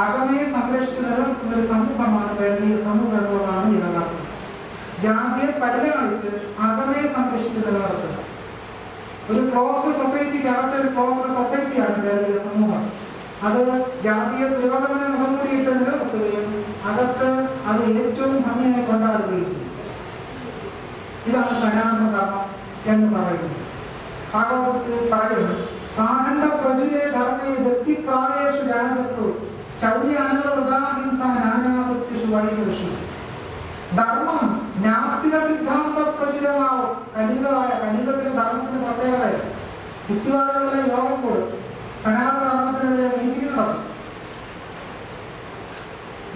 അകമയെ സംരക്ഷിക്കുന്നതും ഒരു സമൂഹമാണ് കേരളീയ സമൂഹങ്ങളാണ് നിലനിർത്തുന്നത് ജാതിയെ പരിഗണിച്ച് അകമയെ സംരക്ഷിച്ച് നിലനിർത്തുക ഒരു ക്ലോസ്ഡ് സൊസൈറ്റിക്ക് അകത്തെ ഒരു ക്ലോസ്ഡ് സൊസൈറ്റിയാണ് കേരളീയ സമൂഹം. അത് ജാതീയ പുരോഗമന മുഖം കൂടിയിട്ട് നിലനിർത്തുകയും അകത്ത് അത് ഏറ്റവും ഭംഗിയായി കൊണ്ടാടുകയും ചെയ്യും. ഇതാണ് സനാതന ധർമ്മം എന്ന് പറയുന്നത്. ഭാഗവതത്തിൽ പറയുന്നു കാണേണ്ട പ്രജുരേ ധർമ്മേ ദസ്യ പ്രായേഷു രാജസ്തു ചൗര്യ അനന്തഹിംസ നാനാവൃത്തിഷു വഴികൃഷു ധർമ്മം നാസ്തിക സിദ്ധാന്ത പ്രചുരമാവും കലികമായ കലികത്തിന്റെ ധർമ്മത്തിന്റെ പ്രത്യേകത യുക്തിവാദികളെല്ലാം യോഗം കൂടും സനാതന ധർമ്മത്തിനെതിരെ മീറ്റിംഗ് നടത്തും.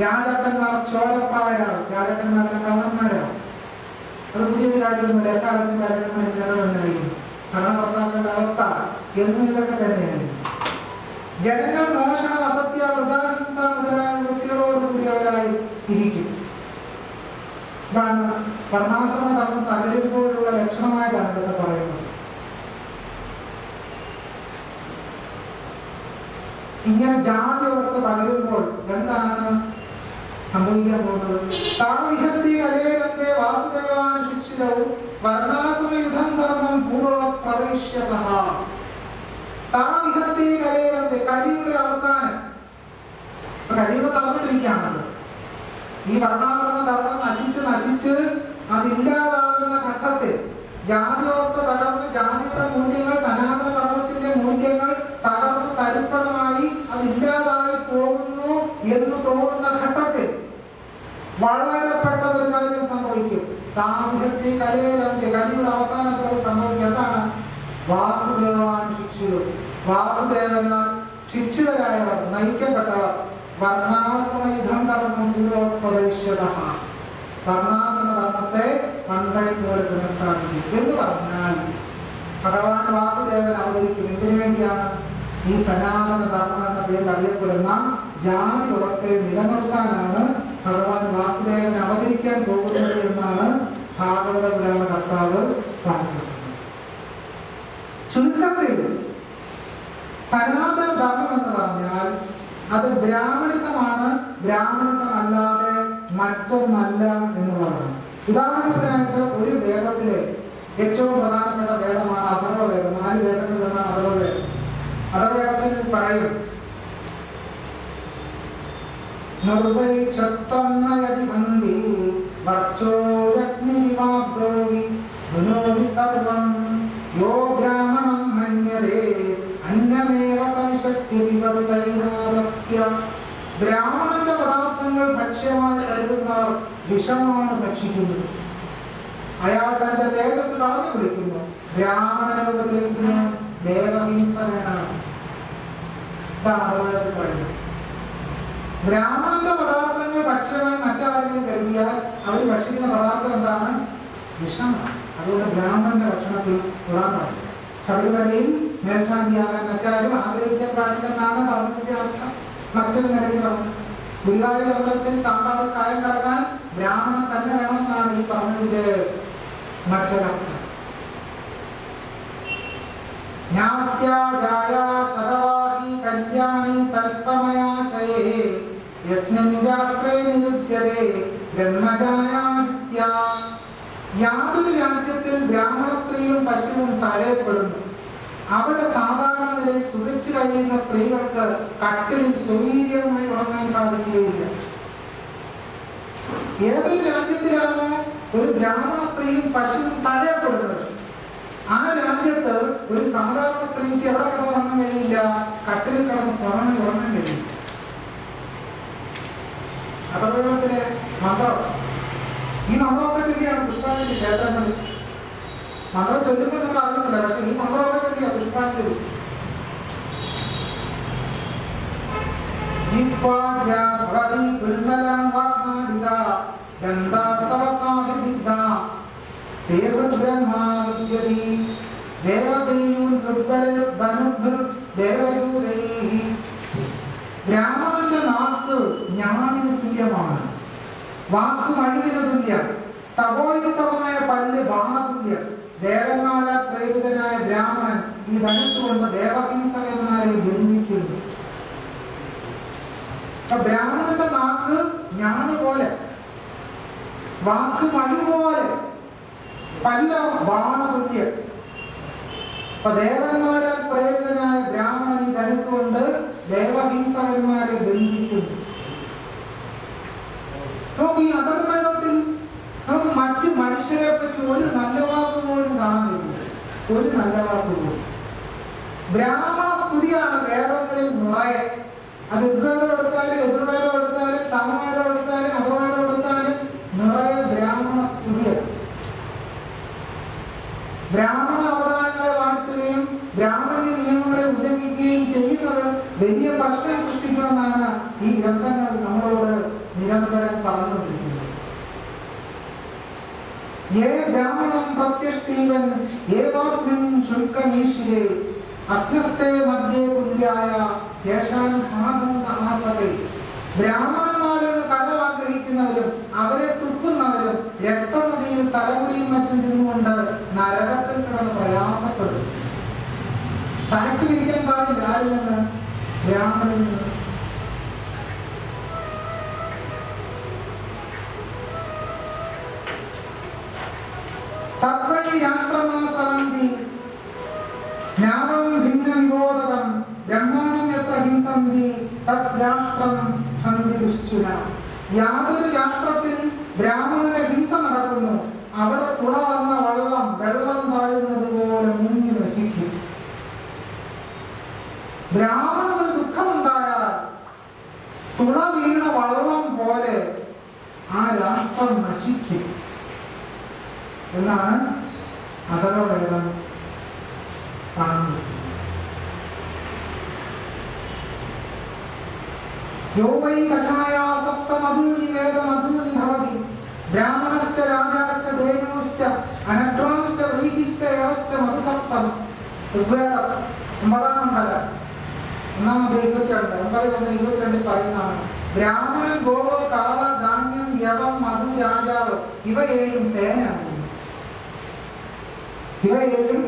രാജാക്കന്മാർ ചോരപ്രായരാകും രാജാക്കന്മാരുടെ കള്ളന്മാരാകും അത് പുതിയൊരു കാര്യമൊന്നുമില്ല എക്കാലത്തും രാജാക്കന്മാർ ഭരണകർത്താക്കളുടെ അവസ്ഥ എന്നും തന്നെയായിരുന്നു ജനങ്ങൾ മോഷണം അസത്യ മൃഗാഹിംസ മുതലായ വൃത്തികളോടുകൂടിയവരായി ഇരിക്കും. ഇതാണ് വർണാശ്രമ ധർമ്മം തകരുമ്പോഴുള്ള ലക്ഷണമായിട്ടാണ് ഇതൊക്കെ പറയുന്നത്. ഇങ്ങനെ ജാതി അവസ്ഥ തകരുമ്പോൾ എന്താണ് സംഭവിക്കാൻ പോകുന്നത്? താമിഹത്തി കലേരത്തെ വാസുദേവാൻ ശിക്ഷിതവും വർണാശ്രമയുധം ധർമ്മം പൂർവ പ്രവേശ്യത താവിഹത്തി കലയവന്റെ കലിയുടെ അവസാനം. ഇപ്പൊ കഴിയുക ഈ വർണാശ്രമ ധർമ്മം നശിച്ച് നശിച്ച് അതില്ലാതാകുന്ന ഘട്ടത്തിൽ ജാതിവസ്ഥ തകർന്ന് ജാതിയുടെ മൂല്യങ്ങൾ സനാതന ധർമ്മത്തിന്റെ മൂല്യങ്ങൾ തകർന്ന് തരിപ്പണമായി അതില്ലാതായി പോകുന്നു എന്ന് തോന്നുന്ന ഘട്ടത്തിൽ വളരെ പെട്ടെന്ന് ഒരു കാര്യം സംഭവിക്കും. താമികത്തെ കലയിലെ കലിയുടെ അവസാനത്തിൽ അത് സംഭവിക്കും. എന്താണ് വാസുദേവാൻ ശിക്ഷിതർ വാസുദേവനാൽ ശിക്ഷിതരായവർ നയിക്കപ്പെട്ടവർ വർണാശ്രമയുധം കർമ്മം പൂർവപ്രവേശ്യത വർണാശ്രമ ധർമ്മത്തെ പണ്ടേ പോലെ പുനഃസ്ഥാപിക്കും എന്ന് പറഞ്ഞാൽ ഭഗവാൻ വാസുദേവൻ അവതരിക്കും എന്തിനു വേണ്ടിയാണ് ഈ സനാതന ധർമ്മം എന്ന പേരിൽ അറിയപ്പെടുന്ന ജാതി വ്യവസ്ഥയെ നിലനിർത്താനാണ് ഭഗവാൻ വാസുദേവൻ അവതരിക്കാൻ പോകുന്നത് എന്നാണ് ഭാഗവത പുരാണ കർത്താവ് പറഞ്ഞത് ചുരുക്കത്തിൽ സനാതന ധർമ്മം എന്ന് പറഞ്ഞാൽ അത് ബ്രാഹ്മണിസമാണ് ബ്രാഹ്മണിസം അല്ലാതെ മറ്റൊന്നല്ല എന്നുള്ളതാണ്. ഉദാഹരണത്തിനായിട്ട് ഒരു വേദത്തിലെ ഏറ്റവും പ്രധാനപ്പെട്ട വേദമാണ് അഥർവ വേദം. നാല് വേദങ്ങളിലാണ് അഥർവ വേദം. അഥർവേദത്തിൽ പറയും നിർവൈക്ഷത്രന്നയതി ഹന്തി വർച്ചോരഗ്നിരിമാബ്ദോവി ധുനോതി സർവം ബ്രാഹ്മണന്റെ പദാർത്ഥങ്ങൾ ഭക്ഷ്യമായി കരുതുന്നവർ വിഷമാണ് ഭക്ഷിക്കുന്നത്. അയാൾ തന്റെ തേജസ് കളഞ്ഞു വിളിക്കുന്നു അഥർവവേദത്തിൽ പറയുന്നത് ബ്രാഹ്മണന്റെ പദാർത്ഥങ്ങൾ ഭക്ഷ്യമായി മറ്റാരെങ്കിലും കരുതിയാൽ അവർ ഭക്ഷിക്കുന്ന പദാർത്ഥം എന്താണ്? വിഷമാണ്. അതുകൊണ്ട് ബ്രാഹ്മണന്റെ ഭക്ഷണത്തിൽ പാടില്ല. ശബരിമലയിൽ മേൽശാന്തിയാകാൻ മറ്റാരും ആഗ്രഹിക്കാൻ പാടില്ലെന്നാണ് പറഞ്ഞതിന്റെ അർത്ഥം. മറ്റൊരു നിലയ്ക്ക് പറഞ്ഞു. ഗുരുവായൂർ അമ്പലത്തിൽ സാമ്പാർ കായം കറങ്ങാൻ ബ്രാഹ്മണൻ തന്നെ വേണമെന്നാണ് ഈ പറഞ്ഞതിന്റെ മറ്റൊരർത്ഥം. കല്യാണി തൽപമയാശയേ യസ്മിൻ രാത്രേ നിരുദ്യതേ ബ്രഹ്മജായാജിത്യ യാതൊരു രാജ്യത്തിൽ ബ്രാഹ്മണ സ്ത്രീയും പശുവും തഴയപ്പെടുന്നു അവിടെ സാധാരണ നിലയിൽ സുഖിച്ചു കഴിയുന്ന സ്ത്രീകൾക്ക് കട്ടിലിൽ സ്വൈര്യമായി ഉറങ്ങാൻ സാധിക്കുകയില്ല. ഏതൊരു രാജ്യത്തിലാണോ ഒരു ബ്രാഹ്മണ സ്ത്രീയും പശുവും തഴയപ്പെടുന്നത് ആ രാജ്യത്ത് ഒരു സാധാരണ സ്ത്രീക്ക് എവിടെ കടന്ന് ഉറങ്ങാൻ കഴിയില്ല? കട്ടിലിൽ കിടന്ന് സ്വർണം ഉറങ്ങാൻ കഴിയില്ല. അഥർവത്തിലെ മന്ത്രം. ഈ മന്ത്രമൊക്കെ ചൊല്ലിയാണ് പുഷ്പാഞ്ജലി ക്ഷേത്രങ്ങളിൽ മന്ത്രം ചൊല്ലുമ്പോൾ നമ്മൾ അറിയുന്നില്ല പക്ഷെ ഈ മന്ത്രമൊക്കെ ചൊല്ലിയ പുഷ്പാഞ്ജലി ബ്രാഹ്മണന്റെ നാക്ക് ഞാണിന് തുല്യമാണ്. വാക്ക് മഴുവിന് തുല്യം. തപോയുക്തമായ പല്ല് ബാണതുല്യം. ദേവന്മാരാൽ പ്രേരിതനായ ബ്രാഹ്മണൻ ഈ ധനുസ് കൊണ്ട് ദേവഹിംസകന്മാരെ ബന്ധിക്കുന്നു. ബ്രാഹ്മണന്റെ നാക്ക് ഞാണ് പോലെ വാക്ക് മണ്ണ് പോലെ പല്ല ബാണതുല്യം അപ്പൊ ദേവന്മാരാൽ പ്രേരിതനായ ബ്രാഹ്മണൻ ഈ ധരിച്ചുകൊണ്ട് ദേവഹിംസകന്മാരെ ബന്ധിക്കുന്നു. നമുക്ക് മറ്റ് മനുഷ്യരെ പറ്റി ഒരു നല്ല വാക്ക് പോലും കാണുന്നില്ല. ഒരു നല്ല വാക്ക് പോലും. ബ്രാഹ്മണ സ്തുതിയാണ് വേദങ്ങളിൽ നിറയെ. അത് ഋഗ്വേദം എടുത്താലും എതിർവേദം എടുത്താലും സമവേദം എടുത്താലും അധവേദം എടുത്താലും നിറയെ ബ്രാഹ്മണ സ്തുതിയാണ്. ബ്രാഹ്മണ അവതാരങ്ങളെ വാഴ്ത്തുകയും ബ്രാഹ്മണ നിയമങ്ങളെ ഉല്ലംഘിക്കുകയും ചെയ്യുന്നത് വലിയ പ്രശ്നം സൃഷ്ടിക്കുമെന്നാണ് ഈ ഗ്രന്ഥങ്ങൾ നമ്മളോട് നിരന്തരം പറഞ്ഞുകൊണ്ടിരിക്കുന്നത്. ഏ ബ്രാഹ്മണം പ്രത്യഷ്ടീവൻ ഏവാസ്മിൻ ശുൽക്കമീഷിരെ അസ്നസ്തേ മധ്യേ കുല്യായ യേശാൻ ആനന്ദ ആസതേ. ബ്രാഹ്മണന്മാരിൽ കലം ആഗ്രഹിക്കുന്നവരും അവരെ തുപ്പുന്നവരും രക്തനദിയിൽ തലമുടിയും മറ്റും നിന്നുകൊണ്ട് നരകത്തിൽ കിടന്ന് പ്രയാസപ്പെടും ടാക്സ് പിരിക്കാൻ പാടില്ല ആരില്ലെന്ന്? നിന്ന് രാഷ്ട്രമാസവന്തി ജ്ഞാനം ഭിന്ന വിബോധകം ബ്രഹ്മാണം എത്ര ഹിംസന്തി? തത് രാഷ്ട്രം ഹന്തി ദുശ്ചുന യാതൊരു രാഷ്ട്രത്തിൽ ബ്രാഹ്മണന്റെ ഹിംസ നടക്കുന്നു. അവിടെ തുള വന്ന വെള്ളം വെള്ളം താഴുന്നത് പോലെ മുങ്ങി നശിക്കും ബ്രാഹ്മണന് ദുഃഖമുണ്ടായാൽ തുള വീണ വള്ളം പോലെ ആ രാഷ്ട്രം നശിക്കും എന്നാണ് അഥർവവേദം കാണുന്നത് യോ വൈ കഷായാസപ്തമധൂനി വേദമധൂനി ഭവതി ബ്രാഹ്മണശ്ച രാജാശ്ച ദേവോശ്ച അനഡ്വാംശ്ച വൈകിശ്ച യവശ്ച മധുസപ്തം ഋഗ്വേദം ഒമ്പതാം മണ്ഡലം ഒന്നാമത് ഇരുപത്തിരണ്ട് ഒമ്പത് ഒന്ന് ഇരുപത്തിരണ്ടിൽ പറയുന്നതാണ് ബ്രാഹ്മണൻ ഗോവ് കാവ ധാന്യം യവം മധു രാജാവ് ഇവ ഏഴും തേനാണ് ഇവ ഏഴും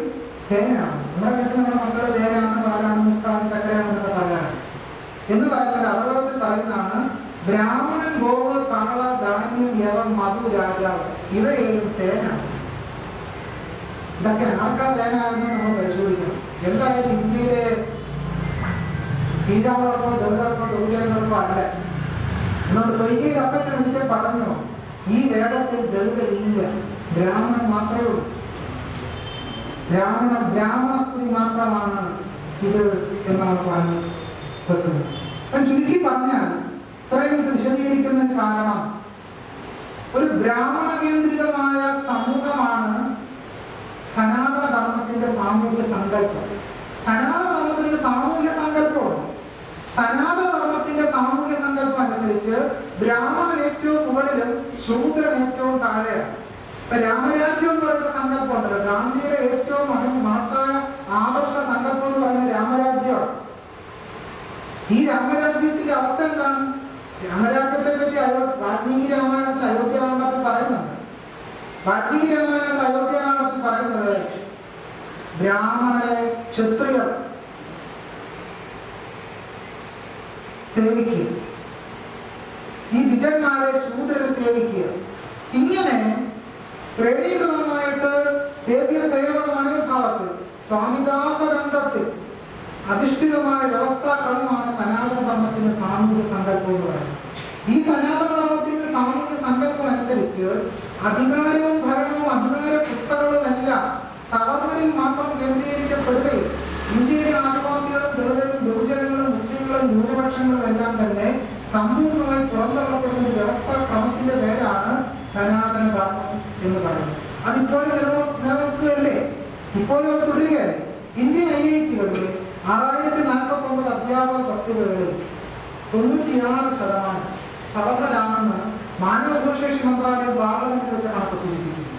തേനാണ് നമ്മുടെ വീട്ടിൽ നമ്മുടെ മക്കളെ തേനാണ് പാലാണ് മുത്താണ് ചക്കരയാണ് എന്നൊക്കെ പറയാറ് എന്ന് പറയുന്ന അറുപത്തിൽ പറയുന്നതാണ് ബ്രാഹ്മണൻ ഗോവ് കാവ ധാന്യം യവം മധു രാജാവ് ഇവ ഏഴും തേനാണ്. ഇതൊക്കെ ആർക്കാ തേനാണെന്ന് നമ്മൾ പരിശോധിക്കണം. എന്തായാലും ഇന്ത്യയിലെ കീഴാവർക്കോ ദളിതർക്കോ ബഹുജനങ്ങൾക്കോ അല്ല. എന്നോട് തൊയ്കെ അപ്പച്ചൻ ഒരിക്കൽ പറഞ്ഞു ഈ വേദത്തിൽ ദളിതരില്ല ബ്രാഹ്മണൻ മാത്രമേ ഉള്ളൂ. ബ്രാഹ്മണ ബ്രാഹ്മണ സ്തുതി മാത്രമാണ് ഇത് എന്നാണ് പറഞ്ഞു. വെക്കുന്നത് ചുരുക്കി പറഞ്ഞാൽ ഇത്രയും വിശദീകരിക്കുന്ന കാരണം ഒരു ബ്രാഹ്മണ കേന്ദ്രിതമായ സമൂഹമാണ് സനാതന ധർമ്മത്തിന്റെ സാമൂഹ്യ സങ്കല്പം. സനാതന ധർമ്മത്തിന് ഒരു സാമൂഹ്യ സങ്കല്പമാണ്. സനാതന ധർമ്മത്തിന്റെ സാമൂഹ്യ സങ്കല്പം അനുസരിച്ച് ബ്രാഹ്മണൻ ഏറ്റവും മുകളിലും ശൂദ്രൻ ഏറ്റവും താഴെയാണ്. ഇപ്പൊ രാമരാജ്യം എന്ന് പറയുന്ന സങ്കല്പം ഉണ്ടല്ലോ ഗാന്ധിയുടെ ഏറ്റവും മഹ- മഹത്തായ ആദർശ സങ്കല്പം എന്ന് രാമരാജ്യമാണ് ഈ രാമരാജ്യത്തിന്റെ അവസ്ഥ എന്താണ്? രാമരാജ്യത്തെ പറ്റി അയോ വാൽമീകി രാമായണത്തിൽ അയോധ്യാകാന്ഡത്തിൽ പറയുന്നുണ്ട്. വാൽമീകി രാമായണത്തിൽ അയോധ്യാകാന്ഡത്തിൽ പറയുന്നത് ബ്രാഹ്മണരെ ക്ഷത്രിയർ സേവിക്കുക. ഈ ദ്വിജന്മാരെ ശൂദ്രരെ സേവിക്കുക. ഇങ്ങനെ ശ്രേണീകൃതമായിട്ട് സേവ്യ സേവക മനോഭാവത്തിൽ സ്വാമിദാസ് അധിഷ്ഠിതമായ വ്യവസ്ഥാക്രമമാണ് സനാതന ധർമ്മത്തിന്റെ സാമൂഹിക സങ്കല്പം എന്ന് പറയുന്നത്. ഈ സനാതന ധർമ്മത്തിന്റെ സാമൂഹിക സങ്കല്പം അനുസരിച്ച് അധികാരവും ഭരണവും അധികാര കുത്തകളും എല്ലാം സവർണനിൽ മാത്രം കേന്ദ്രീകരിക്കപ്പെടുകയും ഇന്ത്യയിലെ ആദിവാസികളും ദളിതരും ബഹുജനങ്ങളും മുസ്ലിങ്ങളും ന്യൂനപക്ഷങ്ങളും എല്ലാം തന്നെ സമൂഹമായി പുറന്തള്ളപ്പെടുന്ന ഒരു വ്യവസ്ഥാ ക്രമത്തിന്റെ പേരാണ് സനാതന ധർമ്മം എന്ന് പറയുന്നത്. അതിപ്പോഴും നിലനിൽക്കുകയല്ലേ? ഇപ്പോഴും അത് തുടരുകയല്ലേ? ഇന്ത്യൻ ഐ ഐ ടികളിൽ ആറായിരത്തി നാൽപ്പത്തി ഒമ്പത് അധ്യാപക തസ്തികകളിൽ തൊണ്ണൂറ്റിയാറ് ശതമാനം സവർണരാണെന്ന് മാനവഭൂഷേഷി മന്ത്രാലയം പാർലമെന്റിൽ വെച്ച കണക്ക് സൂചിപ്പിക്കുന്നു.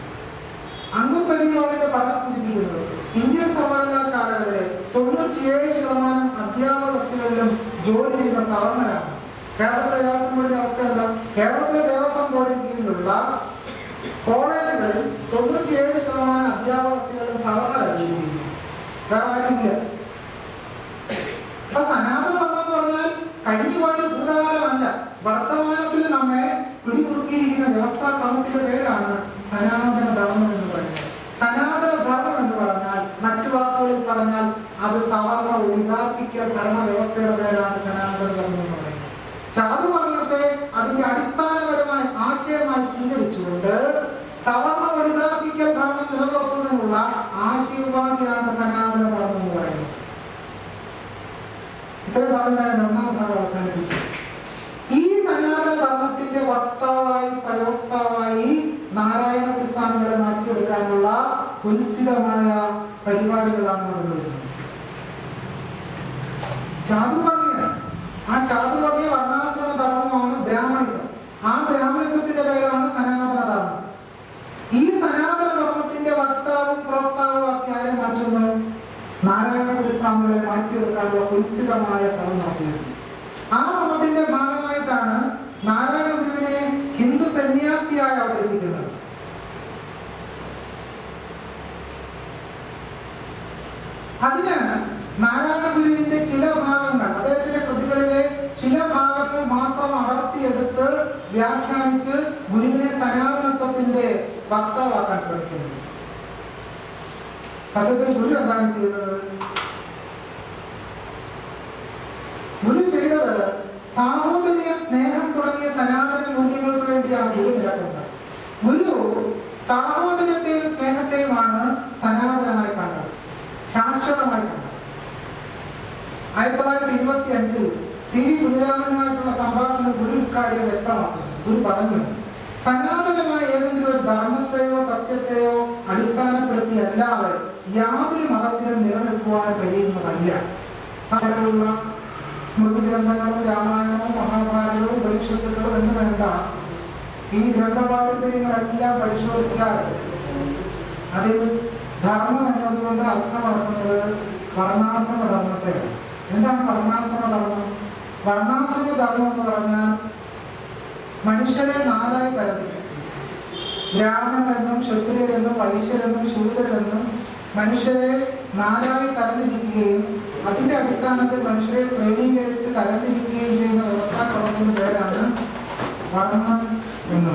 പരിധിയോടെ പഠനം സൂചിപ്പിക്കുന്നത് ഇന്ത്യൻ സർവകലാശാലകളിലെ തൊണ്ണൂറ്റിയേഴ് ശതമാനം അധ്യാപക തസ്തികളിലും ജോലി ചെയ്യുന്ന സവർണരാണ്. കേരളത്തിലെ ദേവസ്വം ബോർഡിന്റെ അവസ്ഥ എന്താ? കേരളത്തിലെ ദേവസ്വം ബോർഡിന് കീഴിലുള്ള കോളേജുകളിൽ തൊണ്ണൂറ്റിയേഴ് ശതമാനം അധ്യാപക തസ്തികളിലും സവർണരാണ് ജോലി ചെയ്യുന്നത്. വേറെ അപ്പൊ സനാതന ധർമ്മം എന്ന് പറഞ്ഞാൽ കഴിഞ്ഞുപോയ ഭൂതകാലമല്ല. വർത്തമാനത്തിൽ നമ്മെ പിടിമുറുക്കിയിരിക്കുന്ന വ്യവസ്ഥാക്രമത്തിന്റെ പേരാണ് സനാതന ധർമ്മം എന്ന് പറയുന്നത്. സനാതന ധർമ്മം എന്ന് പറഞ്ഞാൽ മറ്റു വാക്കുകളിൽ പറഞ്ഞാൽ അത് സവർണ ഒളികാർക്കിക്കൽ ഭരണ വ്യവസ്ഥയുടെ പേരാണ് സനാതന ധർമ്മം എന്ന് പറയുന്നത്. ചാതുവർണത്തെ അതിന്റെ അടിസ്ഥാനപരമായ ആശയമായി സ്വീകരിച്ചുകൊണ്ട് സവർണ ഒളികാർക്കിക്കൽ ഭരണം നിലനിർത്തുന്നതിനുള്ള ആശയവാദിയാണ് സനാതന ധർമ്മം എന്ന് പറയുന്നത് ഇത്രയും പറഞ്ഞ ഞാൻ ഒന്നാം ഭാഗം അവസാനിപ്പിക്കും ഈ സനാതന വക്താവായി പ്രയോക്താവായി നാരായണ ഗുരുസ്വാമികളെ മാറ്റിയെടുക്കാനുള്ള ഉത്സിതമായ പരിപാടികളാണ് നടന്നത് ചാതുവർണ്യ ആ ചാതുവർണ്യ വർണാശ്രമ ധർമ്മമാണ് ബ്രാഹ്മണിസം ആ ബ്രാഹ്മണിസത്തിന്റെ പേരാണ് സനാതന ധർമ്മം ഈ സനാതന ധർമ്മത്തിന്റെ വക്താവും പ്രോക്താവും ഒക്കെ ആരെ മാറ്റുന്നു നാരായണ ഗുരുസ്വാമികളെ നിർത്താനുള്ള ഉത്സിതമായ ശ്രമം നടത്തിയിരുന്നു. ആ ശ്രമത്തിന്റെ ഭാഗമായിട്ടാണ് നാരായണ ഗുരുവിനെ ഹിന്ദു സന്യാസിയായി അവതരിപ്പിക്കുന്നത്. അതിന് നാരായണ ഗുരുവിന്റെ ചില ഭാഗങ്ങൾ അദ്ദേഹത്തിന്റെ കൃതികളിലെ ചില ഭാഗങ്ങൾ മാത്രം അടർത്തിയെടുത്ത് വ്യാഖ്യാനിച്ച് ഗുരുവിനെ സനാതനത്വത്തിന്റെ വക്താവാക്കാൻ ശ്രമിക്കുന്നു സത്യത്തിൽ ഗുരു എന്താണ് ചെയ്തത് സാഹോദര്യ സ്നേഹം തുടങ്ങിയ സനാതന മൂല്യങ്ങൾക്ക് വേണ്ടിയാണ് ഗുരു നിലകൊണ്ടത് ഗുരു സാഹോദര്യത്തെയും സ്നേഹത്തെയുമാണ് സനാതനമായി കണ്ടത് ശാശ്വതമായി കണ്ടത് ആയിരത്തി തൊള്ളായിരത്തി ഇരുപത്തി അഞ്ചിൽ സി വി ഗുരുരാമനുമായിട്ടുള്ള സംഭാഷണം ഗുരു ഇക്കാര്യം വ്യക്തമാക്കുന്നു. ഗുരു പറഞ്ഞു സനാതനമായ ഏതെങ്കിലും ഒരു ധർമ്മത്തെയോ സത്യത്തെയോ അടിസ്ഥാനപ്പെടുത്തി അല്ലാതെ യാതൊരു മതത്തിനും നിലനിൽക്കുവാൻ കഴിയുന്നതല്ല. സകലമുള്ള സ്മൃതി രാമായണവും മഹാഭാരതവും ഉപനിഷത്തുകളും എന്ന് വേണ്ട. ഈ ഗ്രന്ഥപാരമ്പര്യങ്ങളെല്ലാം പരിശോധിച്ചാൽ അതിൽ ധർമ്മം എന്നതുകൊണ്ട് അർത്ഥമാക്കുന്നത് വർണാശ്രമ ധർമ്മത്തെയാണ് എന്താണ് വർണാശ്രമ ധർമ്മം വർണാശ്രമ ധർമ്മം എന്ന് പറഞ്ഞാൽ മനുഷ്യരെ നാലായി തരത്തിക്കും ബ്രാഹ്മണരെന്നും ക്ഷത്രിയരെന്നും വൈശ്യരെന്നും ശൂദ്രരെന്നും മനുഷ്യരെ നാലായി തരംതിരിക്കുകയും അതിന്റെ അടിസ്ഥാനത്തിൽ മനുഷ്യരെ ശ്രേണീകരിച്ച് തരംതിരിക്കുകയും ചെയ്യുന്ന വ്യവസ്ഥ വ്യവസ്ഥാക്രമത്തിന്റെ പേരാണ് വർണം എന്ന്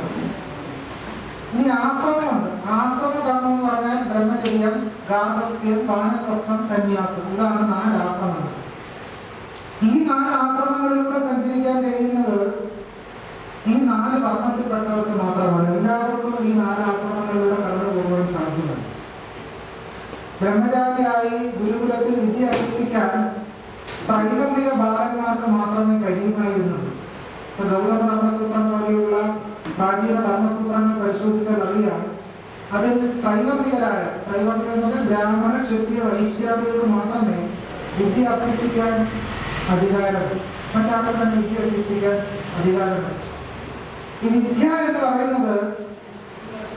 ഇനി ആശ്രമമുണ്ട്. ആശ്രമ ധർമ്മം എന്ന് പറഞ്ഞാൽ ബ്രഹ്മചര്യം ഗാർഹസ്ഥ്യം വാനപ്രസ്ഥം സന്യാസം. ഇതാണ് നാല് ആശ്രമങ്ങൾ. ഈ നാല് ആശ്രമങ്ങളിലൂടെ സഞ്ചരിക്കാൻ കഴിയുന്നത് ഈ നാല് വർണത്തിൽപ്പെട്ടവർക്ക് മാത്രമാണ്. എല്ലാവർക്കും ഈ നാല് ആശ്രമങ്ങളിലൂടെ ബ്രഹ്മചാരിയായി ഗുരുകുലത്തിൽ വിദ്യ അഭ്യസിക്കാൻ ത്രൈകമ്പിക ബാലന്മാർക്ക് മാത്രമേ കഴിയുമായിരുന്നുള്ളൂ ധർമ്മസൂത്രം പോലെയുള്ള പ്രാചീന ധർമ്മസൂത്രങ്ങൾ പരിശോധിച്ചാൽ അറിയാം അതിൽ എന്ന് പറഞ്ഞാൽ ബ്രാഹ്മണ ക്ഷത്രിയ വൈശ്യാദികൾക്ക് മാത്രമേ വിദ്യ അഭ്യസിക്കാൻ അധികാരം മറ്റാർക്കും തന്നെ വിദ്യ അഭ്യസിക്കാൻ അധികാരമുണ്ട് ഈ വിദ്യ എന്ന് പറയുന്നത്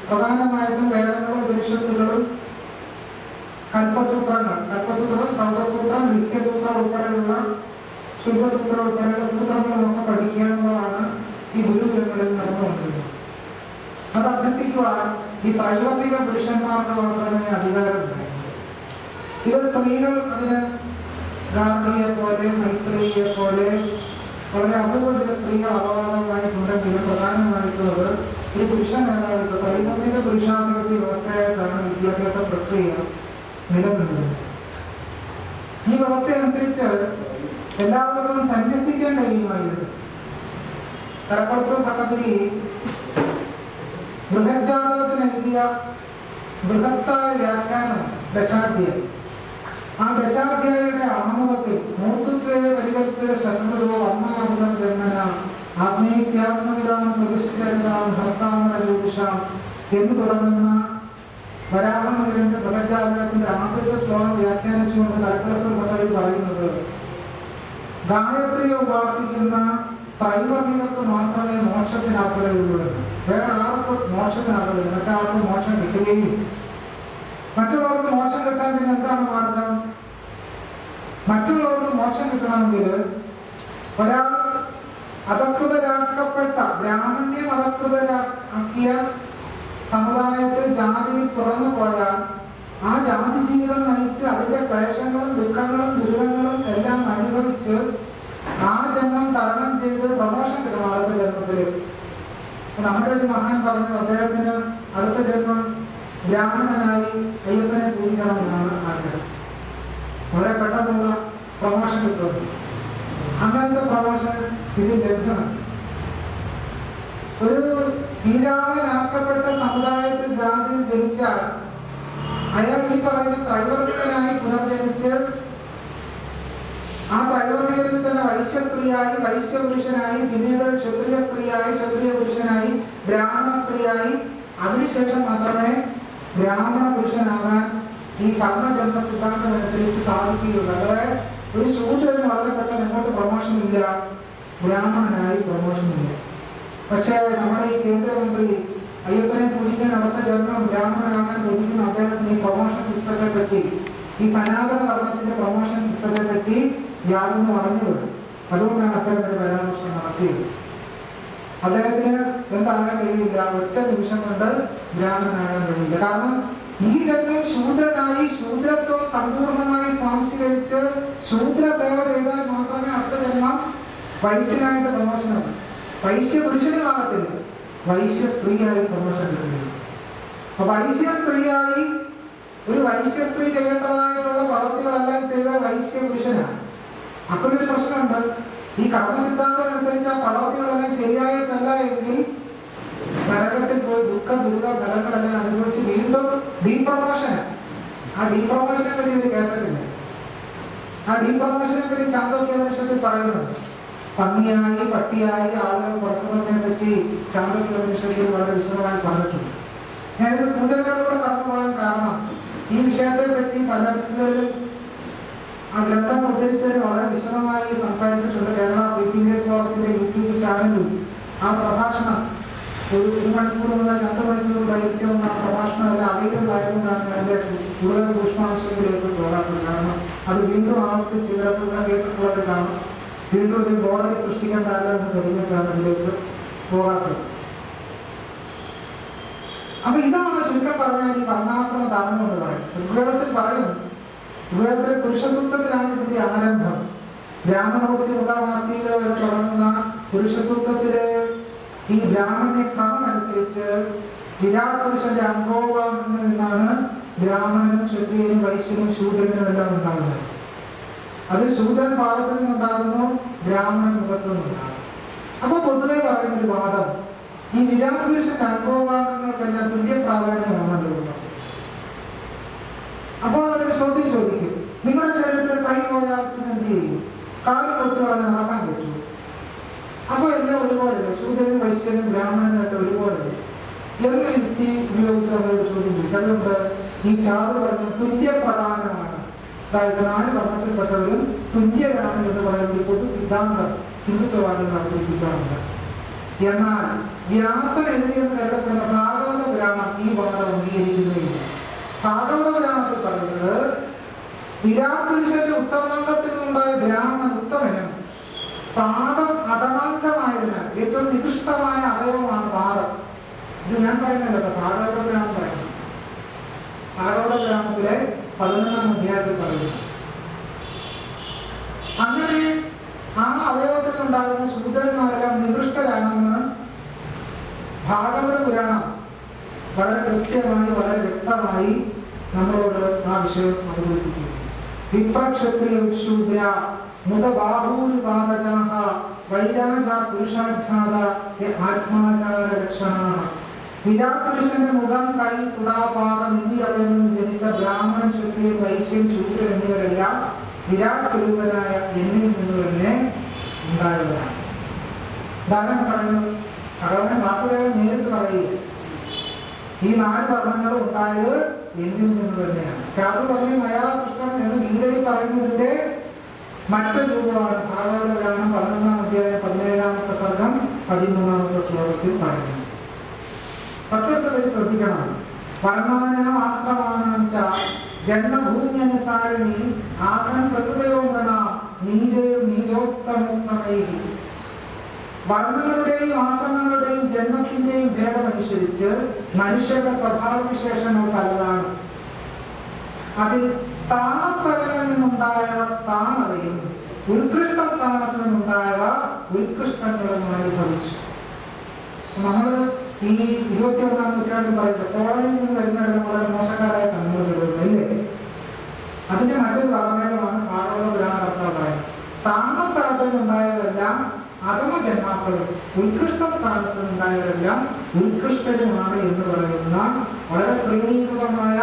പ്രധാനമായിട്ടും വേദങ്ങളും ഉപനിഷത്തുകളും ശുദ്ധസൂത്രം ഉൾപ്പെടെയുള്ള സൂത്രങ്ങളൊക്കെ പഠിക്കാനുള്ളതാണ് ഈ ഗുരുകുലങ്ങളിൽ നടന്നുകൊണ്ടിരുന്നത്. അത് അഭ്യസിക്കുവാൻ ഈ ത്രൈവർണിക പുരുഷന്മാർക്ക് മാത്രമേ അധികാരമുണ്ടായിരുന്നു ചില സ്ത്രീകൾ അതിന് ഗാന്ധിയെ പോലെ മൈത്രിയെ പോലെ വളരെ അപൂർവ ചില സ്ത്രീകൾ അപവാദമായിട്ടുണ്ടെങ്കിലും പ്രധാനമായിട്ടുള്ളത് ഒരു പുരുഷൻ മേധാവിത്വം ത്രൈവർണിക പുരുഷാധിപത്യ വ്യവസ്ഥയായിട്ടാണ് വിദ്യാഭ്യാസ പ്രക്രിയ നിലനിന്നത്. ഈ വ്യവസ്ഥ അനുസരിച്ച് എല്ലാവർക്കും സന്യസിക്കാൻ കഴിയുമായിരുന്നു. കരപ്പുറത്തും പട്ടത്തിരി ബൃഹജാതകത്തിന് എഴുതിയ ബൃഹത്തായ വ്യാഖ്യാനം ദശാധ്യായി. ആ ദശാധ്യായയുടെ ആമുഖത്തിൽ മൂർത്തത്വേ പരികൽപ്പിത ശസ്ത്രോ വർണാമൃതം ജന്മന ആത്മീത്യാത്മവിധാനം പ്രതിഷ്ഠിച്ചാം ഭർത്താമരൂഷാം എന്ന് തുടങ്ങുന്ന വരാഹമുതലിന്റെ ബൃഹജാതകത്തിന്റെ ആദ്യത്തെ ശ്ലോകം വ്യാഖ്യാനിച്ചുകൊണ്ട് തലപ്പുറത്തും പട്ടതിൽ പറയുന്നത് ഗായത്രിയെ ഉപാസിക്കുന്ന ത്രൈവർണികർക്ക് മാത്രമേ മോക്ഷത്തിന് എന്ന്. വേറെ ആർക്കും മോക്ഷത്തിന് മറ്റാർക്കും മോക്ഷം കിട്ടുകയും മറ്റുള്ളവർക്ക് മോക്ഷം കിട്ടാൻ പിന്നെ എന്താണ് മാർഗം? മറ്റുള്ളവർക്ക് മോക്ഷം കിട്ടണമെങ്കിൽ ഒരാൾ അധകൃതരാക്കപ്പെട്ട ബ്രാഹ്മണ്യം അധകൃതരാക്കിയ സമുദായത്തിൽ ജാതി തുറന്നു പോയാൽ ആ ജാതി ജീവിതം ദുരിതങ്ങളും എല്ലാം അനുഭവിച്ച് ആ ജന്മം തരണം ചെയ്ത് പ്രമോഷൻ കിട്ടണം അടുത്ത ജന്മത്തിൽ നമ്മുടെ ഒരു മഹാൻ പറഞ്ഞു അദ്ദേഹത്തിന് അടുത്ത ജന്മം ബ്രാഹ്മണനായി അയ്യപ്പനെ പൂജിക്കണമെന്നാണ് ആഗ്രഹം. വളരെ പെട്ടെന്നുള്ള പ്രമോഷൻ കിട്ടും അങ്ങനത്തെ പ്രമോഷൻ ഇതിൽ ലഭ്യമാണ്. ഒരു കീഴാളനാക്കപ്പെട്ട സമുദായത്തിൽ ജാതിയിൽ ജനിച്ചാൽ അയാൾ ഈ പറയുന്ന ത്രൈവർത്തനായി പുനർജനിച്ച് ആ ത്രൈവർണികത്തിൽ തന്നെ വൈശ്യ സ്ത്രീയായി വൈശ്യ പുരുഷനായി പിന്നീട് ക്ഷത്രിയ സ്ത്രീയായി ക്ഷത്രിയ പുരുഷനായി ബ്രാഹ്മണ സ്ത്രീയായി. അതിനുശേഷം മാത്രമേ ബ്രാഹ്മണ പുരുഷനാകാൻ ഈ കർമ്മജന്മ സിദ്ധാന്തം അനുസരിച്ച് സാധിക്കുകയുള്ളൂ. അതായത് ഒരു ശൂദ്രന് വളരെ പെട്ടെന്ന് എങ്ങോട്ട് പ്രൊമോഷൻ ഇല്ല ബ്രാഹ്മണനായി പ്രൊമോഷൻ ഇല്ല. പക്ഷേ നമ്മുടെ ഈ കേന്ദ്രമന്ത്രി അയ്യപ്പനെ പൂജിക്കാൻ നടന്ന ജന്മം ബ്രാഹ്മണനാകാൻ പൂജിക്കുന്ന അദ്ദേഹത്തിന് ഈ പ്രൊമോഷൻ സിസ്റ്റത്തെ പറ്റി ഈ സനാതന ധർമ്മത്തിന്റെ പ്രൊമോഷൻ സിസ്റ്റത്തെ പറ്റി യാതൊന്നും അറിഞ്ഞുകൊണ്ട് അതുകൊണ്ടാണ് അത്തരം ഒരു പരാമർശം നടത്തിയത്. അദ്ദേഹത്തിന് എന്താകാൻ കഴിയില്ല. ഒറ്റ നിമിഷം കൊണ്ട് ബ്രാഹ്മണനാകാൻ കഴിയില്ല. കാരണം ഈ ജന്മം ശൂദ്രനായി ശൂദ്രത്വം സമ്പൂർണമായി സ്വാംശീകരിച്ച് ശൂദ്ര സേവ ചെയ്താൽ മാത്രമേ അടുത്ത ജന്മം വൈശ്യനായിട്ട് പ്രമോഷൻ വൈശ്യ പുരുഷന് കാണത്തില്ല വൈശ്യ സ്ത്രീയായി പ്രമോഷൻ കിട്ടുന്നു അപ്പൊ വൈശ്യ സ്ത്രീയായി ഒരു വൈശ്യ സ്ത്രീ ചെയ്യേണ്ടതായിട്ടുള്ള പ്രവർത്തികളെല്ലാം ചെയ്ത വൈശ്യ പുരുഷനാണ്. അപ്പോഴൊരു പ്രശ്നമുണ്ട്. ഈ കർമ്മസിദ്ധാന്തം അനുസരിച്ച് ആ പ്രവർത്തികളെല്ലാം ശരിയായിട്ടല്ല എങ്കിൽ നരകത്തിൽ പോയി ദുഃഖ ദുരിത ഫലങ്ങളെല്ലാം അനുഭവിച്ച് വീണ്ടും ഡീപ്രമോഷൻ ആ ഡീപ്രമോഷനെ പറ്റി ഇത് കേട്ടിട്ടില്ല ആ ഡീപ്രമോഷനെ പറ്റി ചാന്തോക്യോപനിഷത്തിൽ പറയുന്നുണ്ട്. പന്നിയായി പട്ടിയായി ആളുകൾ പുറത്തുന്നതിനെ പറ്റി ചാന്തോക്യോപനിഷത്തിൽ വളരെ വിശദമായി പറഞ്ഞിട്ടുണ്ട്. ഞാനിത് സൂചനകളിലൂടെ കടന്നു പോകാൻ കാരണം ഈ വിഷയത്തെ പറ്റി പല ദിക്കുകളിലും ആ ഗ്രന്ഥം ഉദ്ധരിച്ചതിന് വളരെ വിശദമായി സംസാരിച്ചിട്ടുണ്ട്. കേരള പ്രീതിവേഴ്സ് ഫോറത്തിന്റെ യൂട്യൂബ് ചാനലിൽ ആ പ്രഭാഷണം ഒരു ഒരു മണിക്കൂർ മുതൽ രണ്ട് മണിക്കൂർ ദൈർഘ്യമുള്ള ആ പ്രഭാഷണം എല്ലാം അറിയുന്നതായതുകൊണ്ടാണ് എന്റെ കൂടുതൽ സൂക്ഷ്മാംശങ്ങളിലേക്ക് പോകാത്തത്. കാരണം അത് വീണ്ടും ആവർത്തിച്ച് ചിലപ്പോൾ കേട്ടിട്ടുള്ളത് കാണും. വീണ്ടും ഒരു ബോർഡ് സൃഷ്ടിക്കേണ്ട എന്ന് കഴിഞ്ഞിട്ടാണ് അതിലേക്ക് പോകാത്തത്. അപ്പൊ ഇതാണ് ചുരുക്കം പറഞ്ഞാൽ ഈ വർണാശ്രമ ധർമ്മം എന്ന് പറയുന്നത്. ഋഗ്വേദത്തിൽ പറയുന്നു ഋഗ്വേദത്തിലെ പുരുഷസൂത്രത്തിലാണ് ഇതിന്റെ ആരംഭം. ബ്രാഹ്മണോസി മുഖാവാസീത എന്ന് തുടങ്ങുന്ന പുരുഷസൂത്രത്തിൽ ഈ ബ്രാഹ്മണന്റെ ക്രമം അനുസരിച്ച് വിരാട് പുരുഷന്റെ അംഗോപങ്ങളിൽ നിന്നാണ് ബ്രാഹ്മണനും ക്ഷത്രിയനും വൈശ്യനും ശൂദ്രനും എല്ലാം ഉണ്ടാകുന്നത്. അതിൽ ശൂദ്രൻ പാദത്തിൽ നിന്നുണ്ടാകുന്നു ബ്രാഹ്മണൻ മുഖത്തു നിന്നുണ്ടാകുന്നു അപ്പൊ പൊതുവെ പറയുന്ന ഒരു വാദം ഈ വിരാട് പുരുഷന്റെ അംഗോപാദങ്ങൾക്കെല്ലാം തുല്യ പ്രാധാന്യമാണല്ലോ. അപ്പോൾ അവരുടെ ചോദ്യം ചോദിക്കും. നിങ്ങളുടെ ശരീരത്തിൽ കൈ പോയാൽ പിന്നെ എന്ത് ചെയ്യും? കാൽ കുറച്ച് കളഞ്ഞ് നടക്കാൻ പറ്റുമോ? അപ്പോൾ എല്ലാം ഒരുപോലെയല്ലേ? ശൂദ്രനും വൈശ്യനും ബ്രാഹ്മണനും ഒക്കെ എന്ത് യുക്തി ഉപയോഗിച്ച് അവരോട് ചോദ്യം ചോദിക്കും. ഈ ചാറ് വർണം തുല്യ പ്രധാനമാണ് അതായത് നാല് വർണത്തിൽപ്പെട്ടവരും തുല്യരാണ് എന്ന് പറയുന്ന പൊതു സിദ്ധാന്തം ഹിന്ദുത്വവാദികൾ അവതരിപ്പിക്കാറുണ്ട് എന്നാൽ വ്യാസൻ എഴുതിയെന്ന് കരുതപ്പെടുന്ന ഭാഗവത പുരാണം ഈ വാദം അംഗീകരിക്കുന്നില്ല ഭാഗവത പറയുന്നത് വിരാട് പുരുഷന്റെ ഉത്തമാംഗത്തിൽ നിന്നുണ്ടായ ബ്രാഹ്മണൻ ഉത്തമനും പാദം അധമാംഗമായതിനാൽ ഏറ്റവും നികൃഷ്ടമായ അവയവമാണ് പാദം. ഇത് ഞാൻ പറയുന്നില്ല ഭാഗവത പുരാണം പറയുന്നു. ഭാഗവത പുരാണത്തിലെ പതിനൊന്നാം അധ്യായത്തിൽ പറയുന്നു. അങ്ങനെ ആ അവയവത്തിൽ ഉണ്ടാകുന്ന ശൂദ്രന്മാരെല്ലാം നികൃഷ്ടരാണെന്ന് ഭാഗവത പുരാണം വളരെ കൃത്യമായി വളരെ വ്യക്തമായി നമ്മളോട് ആ വിഷയം അവതരിപ്പിക്കുന്നു. വിപ്രക്ഷത്രിയ ശൂദ്ര മുഖബാഹൂരുപാദജാഹ വൈരാജ പുരുഷാച്ഛാദ ആത്മാചാര രക്ഷണ വിരാട് പുരുഷന്റെ മുഖം കൈ തുടാപാദം എന്നീ നിന്ന് ജനിച്ച ബ്രാഹ്മണൻ ക്ഷത്രിയൻ വൈശ്യൻ ശൂദ്രൻ എന്നിവരെല്ലാം വിരാട് സ്വരൂപനായ എന്നിൽ നിന്ന് തന്നെ ഉണ്ടായവരാണ്. ധാരം പറഞ്ഞു ഭഗവാൻ വാസുദേവൻ നേരിട്ട് പറയുക ഈ നാല് വർണങ്ങൾ ഉണ്ടായത് എന്നിൽ നിന്ന് തന്നെയാണ്. ചാതു പറഞ്ഞ മയാസൃഷ്ടം എന്ന് ഗീതയിൽ പറയുന്നതിന്റെ മറ്റൊരു രൂപമാണ്. ഭാഗവത പുരാണം പതിനൊന്നാം അധ്യായം പതിനേഴാമത്തെ സർഗം പതിമൂന്നാമത്തെ ശ്ലോകത്തിൽ പറയുന്നു. തൊട്ടടുത്ത ശ്രദ്ധിക്കണം. വർണാനാം ആശ്രമാനാം ച ജന്മഭൂമ്യനുസാരിണി ആസൻ പ്രകൃതയോ ഗണ നീജയോ നീജോക്തമുക്തമൈ വർണങ്ങളുടെയും ആശ്രമങ്ങളുടെയും ജന്മത്തിന്റെയും ഭേദമനുസരിച്ച് മനുഷ്യരുടെ സ്വഭാവവിശേഷങ്ങൾ പലതാണ് അതിൽ താണസ്ഥലങ്ങളിൽ നിന്നുണ്ടായ താണവയും ഉത്കൃഷ്ട സ്ഥാനത്ത് നിന്നുണ്ടായവ ഉത്കൃഷ്ടങ്ങളുമായി ഭവിച്ചു. നമ്മൾ ഈ ഇരുപത്തി ഒന്നാം നൂറ്റാണ്ടിൽ പറയുന്നത് കോളനിയിൽ നിന്ന് വരുന്നവരെല്ലാം വളരെ മോശക്കാരായിട്ടാണ് നമ്മൾ കരുതുന്നത് അല്ലേ? അതിന്റെ മറ്റൊരു കളമേളമാണ് ഭാഗവത പുരാണ കർത്താവ് പറയുന്നത് താങ്ക സ്ഥലത്ത് അധമ ജന്മാക്കളും ഉത്കൃഷ്ട സ്ഥാനത്ത് നിന്നുണ്ടായവരെല്ലാം ഉത്കൃഷ്ടരുമാണ് എന്ന് പറയുന്ന വളരെ ശ്രേണീകൃതമായ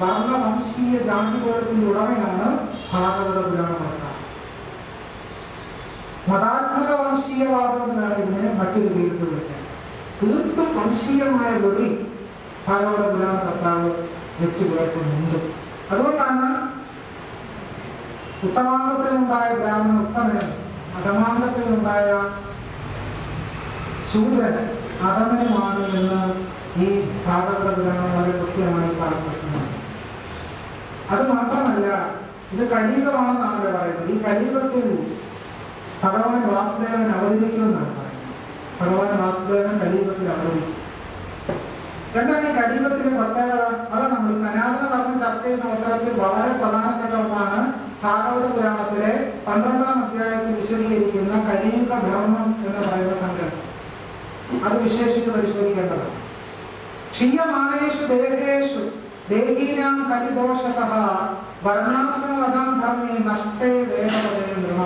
വർണവംശീയ ജാതികോളത്തിന്റെ ഉടമയാണ് ഭാഗവത പുരാണ മതാത്മക വംശീയവാദം എന്നാണ് ഇതിനെ മറ്റൊരു പേരിൽ വിളിക്കുന്നത് തീർത്തും വംശീയമായ വെറി ഭാഗവത പുരാണ കർത്താവ് വെച്ച് പുലർത്തുന്നുണ്ട് അതുകൊണ്ടാണ് ഉത്തമാംഗത്തിലുണ്ടായ ബ്രാഹ്മണ ഉത്തമനും അധമാംഗത്തിലുണ്ടായ ശൂദ്രൻ അധമനുമാണ് എന്ന് ഈ ഭാഗവത പുരാണം വളരെ കൃത്യമായി പറഞ്ഞിരിക്കുന്നത് അത് മാത്രമല്ല ഇത് കലിയുഗമാണെന്നാണല്ലോ പറയുന്നത്. ഈ കലീകത്തിൽ ഭഗവാൻ വാസുദേവൻ അവതരിക്കുമെന്നാണ് പറയുന്നത്. ഭഗവാൻ വാസുദേവൻ കലീകത്തിൽ അവതരിക്കും. എന്താണ് ഈ കലീകത്തിന്റെ പ്രത്യേകത? അത് നമ്മൾ സനാതന ധർമ്മം ചർച്ച ചെയ്യുന്ന അവസരത്തിൽ വളരെ പ്രധാനപ്പെട്ട ഒന്നാണ് ഭാഗവത പുരാണത്തിലെ പന്ത്രണ്ടാം അധ്യായത്തിൽ വിശദീകരിക്കുന്ന കലിയുഗ ധർമ്മം എന്ന് പറയുന്ന സംഘം. അത് വിശേഷിച്ച് പരിശോധിക്കേണ്ടതാണ്. ക്ഷീയമാണേഷു ദേഹേഷു ദേഹീനാം കലിദോഷത വർണാശ്രമതം ധർമ്മേ നഷ്ടേ വേദപദേ നൃണ.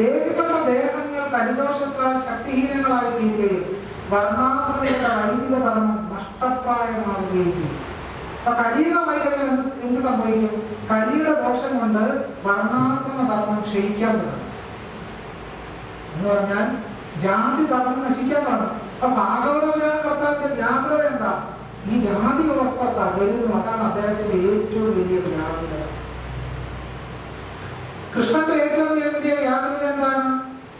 ദേഹികളുടെ ദേഹങ്ങൾ കലിദോഷത്താൽ ശക്തിഹീനങ്ങളായി തീരുകയും വർണാശ്രമയുടെ വൈദിക ധർമ്മം നഷ്ടപ്രായമാവുകയും ചെയ്യും. അപ്പൊ കലിയുഗമായി വൈകല്യം എന്ത് എന്ത് സംഭവിക്കും? കലിയുടെ ദോഷം കൊണ്ട് വർണാശ്രമ ധർമ്മം ക്ഷയിക്കാൻ തുടങ്ങും എന്ന് പറഞ്ഞാൽ ജാതി ധർമ്മം നശിക്കാൻ തുടങ്ങും അപ്പൊ ഭാഗവതപുരാണ കർത്താവിന്റെ വ്യാകുലത എന്താ? ഈ ജാതി വ്യവസ്ഥ തകരുന്നു. അതാണ് അദ്ദേഹത്തിന്റെ ഏറ്റവും വലിയ വ്യാകുലത കൃഷ്ണന്റെ ഏറ്റവും വലിയ വ്യാകുലത എന്താണ്?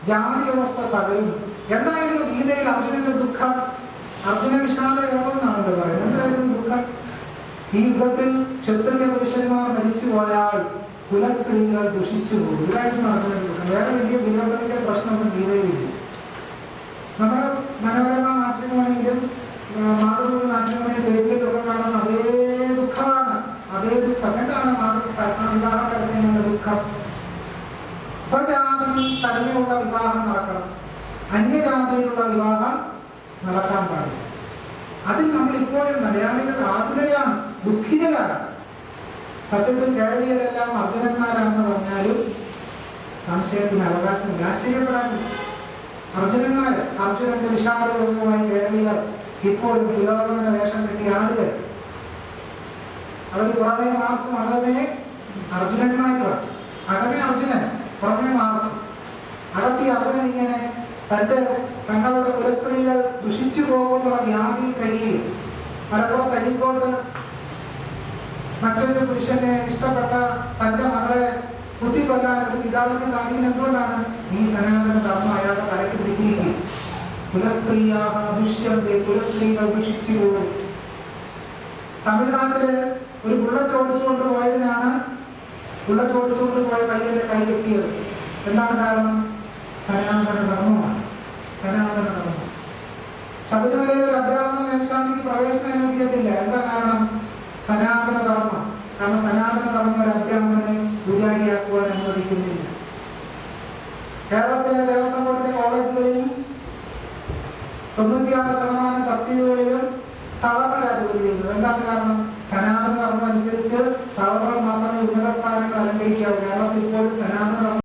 ജാതി വ്യവസ്ഥ തകരുന്നു. എന്തായിരുന്നു ഗീതയിൽ അർജുനന്റെ ദുഃഖം? അർജുന വിഷാദ യോഗം എന്നാണല്ലോ പറയുന്നത്. എന്തായിരുന്നു ദുഃഖം? ഈ യുദ്ധത്തിൽ ക്ഷത്രിയ പുരുഷന്മാർ മരിച്ചു പോയാൽ കുലസ്ത്രീകൾ ദുഷിച്ചു പോകും. ഇതായിട്ട് ദുഃഖം വേറെ വലിയ വികസനത്തിന്റെ പ്രശ്നമൊന്നും ഗീതയിലില്ല നമ്മുടെ മനോരമ മാധ്യമമാണെങ്കിലും മാതൃഭൂമി മാധ്യമങ്ങളിൽ പേജിലൊക്കെ കാണുന്ന അതേ ദുഃഖമാണ്. അതേ ദുഃഖം. എന്താണ് വിവാഹ പരസ്യങ്ങളുടെ ദുഃഖം? സ്വജാതിയിൽ തന്നെയുള്ള വിവാഹം നടക്കണം. അന്യജാതിയിലുള്ള വിവാഹം നടക്കാൻ പാടില്ല. അതിൽ നമ്മൾ ഇപ്പോഴും മലയാളികൾ ആകുലരാണ്. ദുഃഖിതരാണ്. സത്യത്തിൽ കേരളീയരെല്ലാം അർജുനന്മാരാണെന്ന് പറഞ്ഞാലും സംശയത്തിന് അവകാശം ആശ്ചര്യപ്പെടാനില്ല. അർജുനന്മാര് അർജുനന്റെ വിഷാദയോഗവുമായി കേരളീയർ ഇപ്പോഴും പുരോഗമന വേഷം കിട്ടിയ ആളുകൾ അവർ പുറമേ മാസം അകമേ അർജുനന്മാരാണ് അകമേ അർജുനൻ പുറമേ മാസം അകത്തി അർജുനൻ ഇങ്ങനെ തന്റെ തങ്ങളുടെ കുലസ്ത്രീകൾ ദുഷിച്ചു പോകുന്നുള്ള വ്യാധി കഴിയും മലപ്പുറം കരിക്കോട്ട് മറ്റൊരു പുരുഷനെ ഇഷ്ടപ്പെട്ട തന്റെ മകളെ കുത്തിക്കൊല്ലാൻ ഒരു പിതാവിന് സാധിക്കുന്ന എന്തുകൊണ്ടാണ്? ഈ സനാതന ധർമ്മം അയാളുടെ തലയ്ക്ക് പിടിച്ചിരിക്കും തമിഴ്നാട്ടിൽ ഒരു ബുള്ളറ്റ് ഓടിച്ചുകൊണ്ട് പോയതിനാണ് ബുള്ളറ്റ് ഓടിച്ചുകൊണ്ട് പോയ പയ്യന്റെ കൈ കിട്ടിയത്. എന്താണ് കാരണം? സനാതന ധർമ്മമാണ്. സനാതന ധർമ്മം. ശബരിമലയിൽ ഒരു അബ്രാഹ്മണ മേൽശാന്തിക്ക് പ്രവേശനം അനുവദിക്കത്തില്ല. എന്താ കാരണം? സനാതന ധർമ്മ കാരണം സനാതന ധർമ്മ ഒരു അബ്രാഹ്മണനെ പൂജാരിയാക്കുവാൻ അനുവദിക്കുന്നില്ല. കേരളത്തിലെ ദേവസ്വം ബോർഡിന്റെ കോളേജുകളിൽ തൊണ്ണൂറ്റിയാറ് ശതമാനം തസ്തികകളിലും സവർണരാജ് ജോലി ചെയ്യുന്നത് എന്താണ് കാരണം? സനാതന ധർമ്മം അനുസരിച്ച് സവർണർ മാത്രമേ ഉന്നത